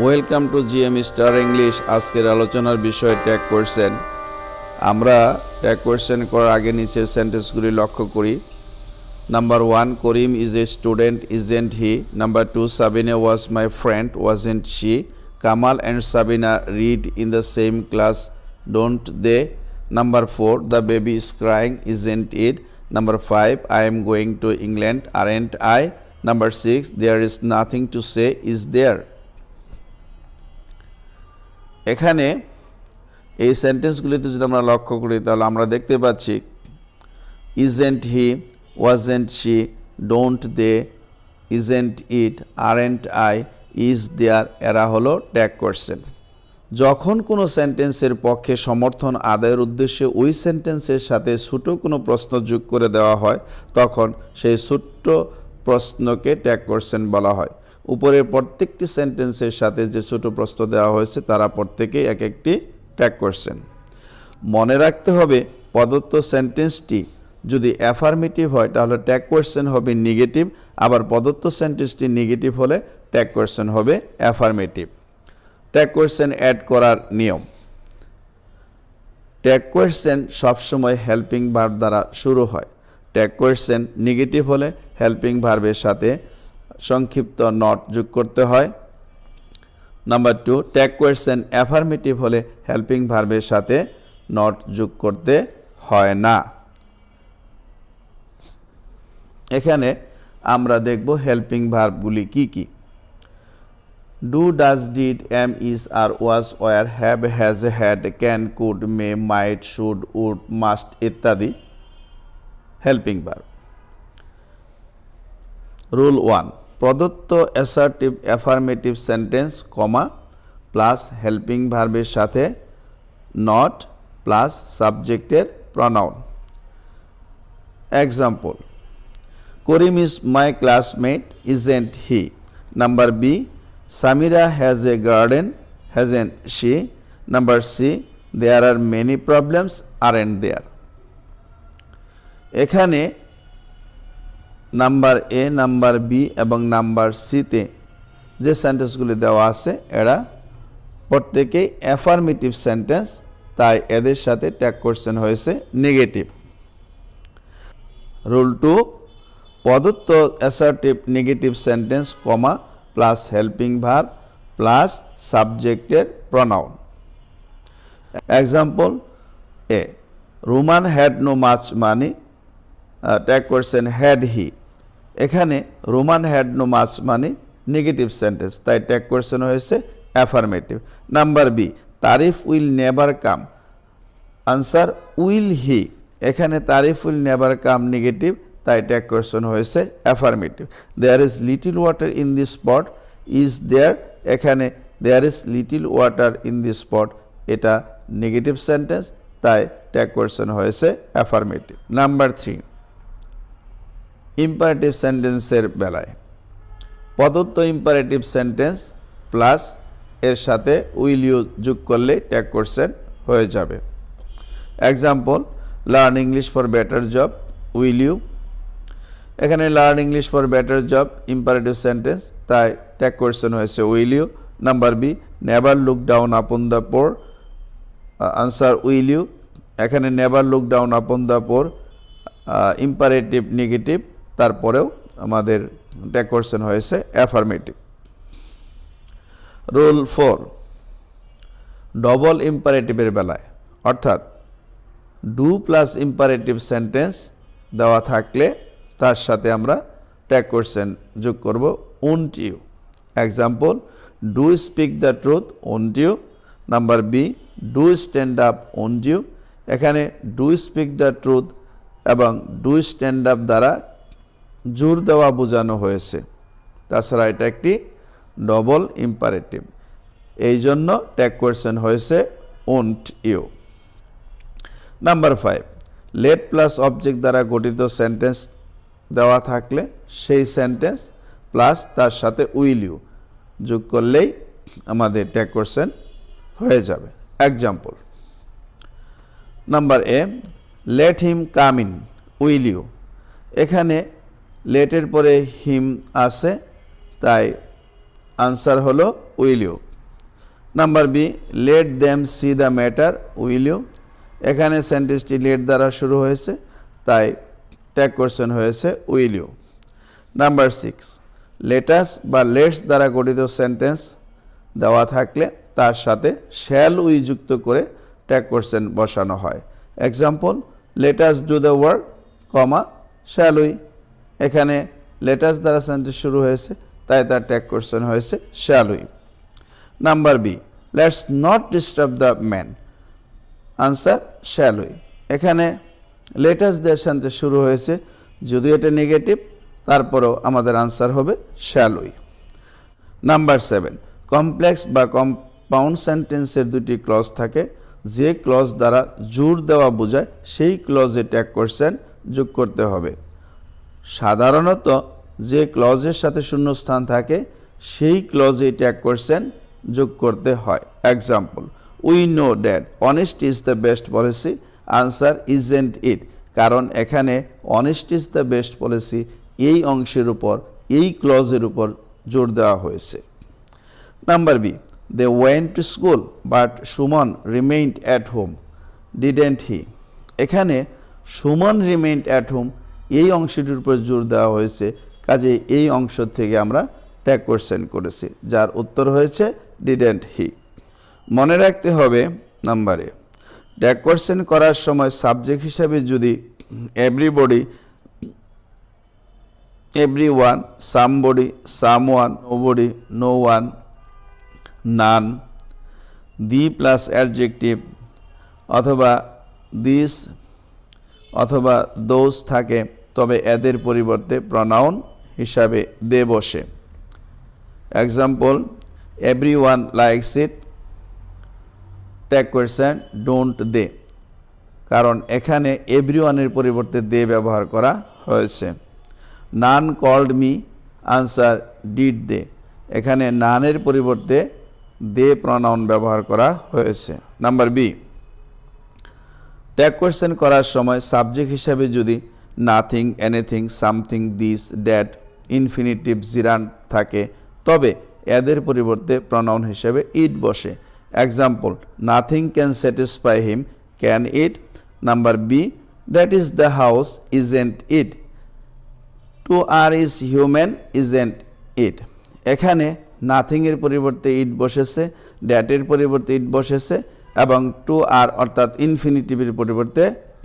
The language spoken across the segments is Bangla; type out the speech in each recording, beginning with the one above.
Welcome to GM star English আজকের আলোচনার বিষয় ট্যাগ কোয়েশ্চেন আমরা ট্যাগ কোয়েশ্চেন করার আগে নিচের সেন্টেন্সগুলি লক্ষ্য করি। Number one Karim is a student isn't he number two Sabina was my friend wasn't she Kamal and Sabina read in the same class don't they number four the baby is crying isn't it number five I am going to England aren't I number six there is nothing to say is there এখানে এই সেন্টেন্সগুলিতে যদি আমরা লক্ষ্য করি, তাহলে আমরা দেখতে পাচ্ছি isn't he wasn't she don't they isn't it R aren't I is there এরা হলো ট্যাগ কোয়েশ্চেন যখন কোনো সেন্টেন্সের পক্ষে সমর্থন আদায়ের উদ্দেশ্যে ওই সেন্টেন্সের সাথে ছোটো কোনো প্রশ্ন যোগ করে দেওয়া হয়, তখন সেই ছোট্ট প্রশ্নকে ট্যাগ কোয়েশ্চেন বলা হয়। উপরের প্রত্যেকটি সেন্টেন্সের সাথে যে ছোট প্রশ্ন দেওয়া হয়েছে, তারা প্রত্যেকেই এক একটি ট্যাগ কোয়েশ্চেন মনে রাখতে হবে, প্রদত্ত সেন্টেন্সটি যদি অ্যাফার্মেটিভ হয়, তাহলে ট্যাগ কোয়েশ্চেন হবে নেগেটিভ আবার প্রদত্ত সেন্টেন্সটি নেগেটিভ হলে ট্যাগ কোয়েশ্চেন হবে অ্যাফার্মেটিভ ট্যাগ কোয়েশ্চেন অ্যাড করার নিয়ম। ট্যাগ কোয়েশ্চেন সবসময় হেল্পিং ভার্ব দ্বারা শুরু হয়। ট্যাগ কোয়েশ্চেন নেগেটিভ হলে হেল্পিং ভার্বের সাথে সংক্ষিপ্ত নট যোগ করতে হয়। Number two tag question affirmative হলে হেল্পিং ভার্বের সাথে নট যোগ করতে হয় না। এখানে আমরা দেখব হেল্পিং ভার্বগুলি কি কি। Do does did am is are was were have has had can could may might should would must ইত্যাদি হেল্পিং ভার্ব রুল ওয়ান প্রদত্ত assertive affirmative sentence comma plus helping ভার্বের সাথে নট প্লাস সাবজেক্টের pronoun example Karim is my classmate isn't he number B Samira has a garden hasn't she number C there are many problems aren't there এখানে নাম্বার এ নাম্বার বি এবং নাম্বার সিতে যে সেন্টেন্সগুলি দেওয়া আছে, এরা প্রত্যেকেই অ্যাফার্মেটিভ সেন্টেন্স তাই এদের সাথে ট্যাগ কোশ্চেন হয়েছে নেগেটিভ রুল টু প্রদত্ত assertive negative sentence comma plus helping verb plus সাবজেক্টের pronoun example A Roman had no much money tag করছেন হ্যাড হি এখানে Roman had no much money negative sentence, তাই ট্যাগ কোয়েশ্চেন হয়েছে affirmative. Number B, Tarif will never come. Answer, will he? এখানে Tarif will never come negative, তাই ট্যাগ কোয়েশ্চেন হয়েছে affirmative. There is little water in this spot is there এখানে there is little water in this spot এটা নেগেটিভ সেন্টেন্স, তাই ট্যাগ কোয়েশ্চেন হয়েছে অ্যাফার্মেটিভ। নাম্বার থ্রি ইম্পারেটিভ সেন্টেন্সের বেলায়। প্রদত্ত ইম্পারেটিভ সেন্টেন্স প্লাস এর সাথে উইল ইউ যোগ করলে ট্যাগ কোশ্চেন হয়ে যাবে। Example learn English for better job will you এখানে learn English for better job imperative sentence তাই ট্যাগ কোশ্চেন হয়েছে will you number B never look down upon the poor answer will you এখানে never look down upon the poor imperative negative তারপরেও আমাদের কোশ্চেন হয়েছে অ্যাফার্মেটিভ রুল ফোর ডবল ইম্পারেটিভের বেলায়, অর্থাৎ ডু প্লাস ইম্পারেটিভ সেন্টেন্স দেওয়া থাকলে তার সাথে আমরা ট্যাগ কোশ্চেন যোগ করব won't you example do speak the truth won't you number B do stand up won't you এখানে ডু স্পিক দ্য ট্রুথ এবং ডু স্ট্যান্ড আপ দ্বারা জোর দেওয়া বোঝানো হয়েছে। তাছাড়া এটা একটি ডবল ইম্পারেটিভ এই জন্য ট্যাগ কোয়েশ্চেন হয়েছে won't you number five let plus object দ্বারা গঠিত সেন্টেন্স দেওয়া থাকলে সেই সেন্টেন্স প্লাস তার সাথে উইল ইউ যোগ করলেই আমাদের ট্যাগ কোয়েশ্চেন হয়ে যাবে। Example number A let him come in will you এখানে লেটের পরে হিম আছে, তাই আনসার হলো will you number B, let them see the matter will you এখানে সেন্টেন্সটি লেট দ্বারা শুরু হয়েছে, তাই ট্যাগ কোশ্চেন হয়েছে will you number six let us let's দ্বারা গঠিত সেন্টেন্স দেওয়া থাকলে তার সাথে শ্যাল উই যুক্ত করে ট্যাগ কোশ্চেন বসানো হয়। Example let us do the work comma shall we এখানে লেটাস দ্বারা সেন্টেন্স শুরু হয়েছে, তাই তার ট্যাগ কোশ্চেন হয়েছে shall we number B let's not disturb the man answer shall we এখানে লেটাস দিয়ে সেন্টেন্স শুরু হয়েছে যদিও এটা নেগেটিভ তারপরেও আমাদের আনসার হবে shall we number seven complex বা কম্পাউন্ড সেন্টেন্সের দুটি ক্লজ থাকে, যে ক্লজ দ্বারা জোর দেওয়া বোঝায়, সেই ক্লজে ট্যাগ কোশ্চেন যোগ করতে হবে। সাধারণত যে ক্লজের সাথে শূন্যস্থান থাকে, সেই ক্লজে ট্যাগ কোশ্চেন যোগ করতে হয়। Example we know that honest is the best policy answer isn't it কারণ এখানে honest is the best policy এই অংশের উপর, এই ক্লজের উপর জোর দেওয়া হয়েছে। Number B they went to school but Suman remained at home didn't he এখানে সুমন রিমেইন্ড অ্যাট হোম এই অংশটির উপর জোর দেওয়া হয়েছে, কাজে এই অংশ থেকে আমরা ট্যাগ কোশ্চেন করেছি, যার উত্তর হয়েছে ডিডেন্ট হি মনে রাখতে হবে, নাম্বারে, ট্যাগ কোশ্চেন করার সময় সাবজেক্ট হিসাবে যদি everybody every one somebody some one nobody no one none the plus adjective অথবা দিস অথবা দোষ থাকে তবে এদের পরিবর্তে প্রনাউন হিসাবে দে বসে example every one likes it tag question don't they কারণ এখানে এভরিওয়ানের পরিবর্তে দে ব্যবহার করা হয়েছে। None called me answer did they এখানে নানের পরিবর্তে দে প্রনাউন ব্যবহার করা হয়েছে। নাম্বার বি ট্যাগ কোয়েশ্চেন করার সময় সাবজেক্ট হিসাবে যদি nothing anything something this that infinitive gerund থাকে। তবে এদের পরিবর্তে প্রনাউন হিসেবে ইট বসে। Example nothing can satisfy him can it number B that is the house isn't it to err is human isn't it এখানে নাথিংয়ের পরিবর্তে ইট বসেছে ড্যাটের পরিবর্তে ইট বসেছে, এবং টু আর অর্থাৎ ইনফিনিটিভের পরিবর্তে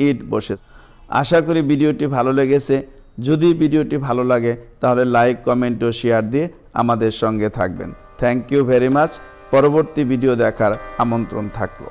ইট বসেছে। আশা করি ভিডিওটি ভালো লেগেছে। যদি ভিডিওটি ভালো লাগে, তাহলে লাইক কমেন্ট ও শেয়ার দিয়ে আমাদের সঙ্গে থাকবেন। থ্যাংক ইউ ভেরি মাচ পরবর্তী ভিডিও দেখার আমন্ত্রণ থাকল।